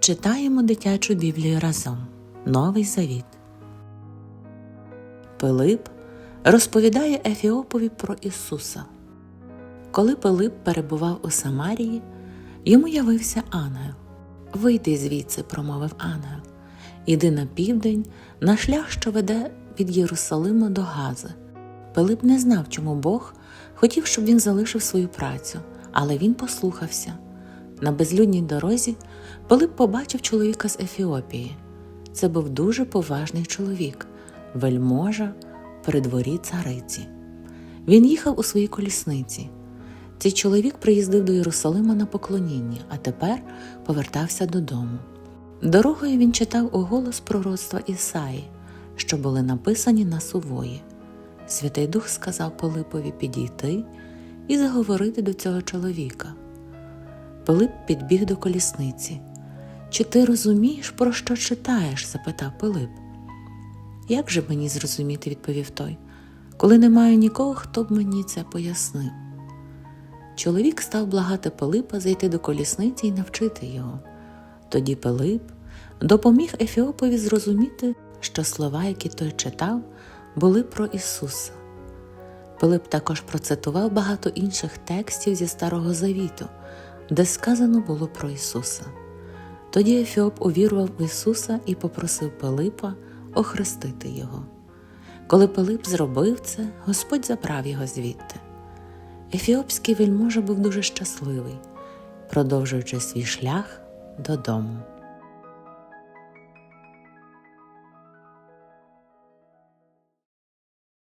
Читаємо дитячу Біблію разом. Новий Завіт. Пилип розповідає Ефіопові про Ісуса. Коли Пилип перебував у Самарії, йому явився ангел. Вийди звідси, промовив ангел. Іди на південь, на шлях, що веде від Єрусалима до Гази. Пилип не знав, чому Бог хотів, щоб він залишив свою працю, але він послухався. На безлюдній дорозі Пилип побачив чоловіка з Ефіопії. Це був дуже поважний чоловік, вельможа при дворі цариці. Він їхав у своїй колісниці. Цей чоловік приїздив до Єрусалима на поклоніння, а тепер повертався додому. Дорогою він читав у голос пророцтва Ісаї, що були написані на сувої. Святий Дух сказав Пилипові підійти і заговорити до цього чоловіка. Пилип підбіг до колісниці. Чи ти розумієш, про що читаєш? запитав Пилип. Як же мені зрозуміти, відповів той, коли немає нікого, хто б мені це пояснив. Чоловік став благати Пилипа зайти до колісниці і навчити його. Тоді Пилип допоміг Ефіопові зрозуміти, що слова, які той читав, були про Ісуса. Пилип також процитував багато інших текстів зі Старого Завіту, де сказано було про Ісуса. Тоді Ефіоп увірував в Ісуса і попросив Пилипа охрестити його. Коли Пилип зробив це, Господь забрав його звідти. Ефіопський вельможа був дуже щасливий, продовжуючи свій шлях додому.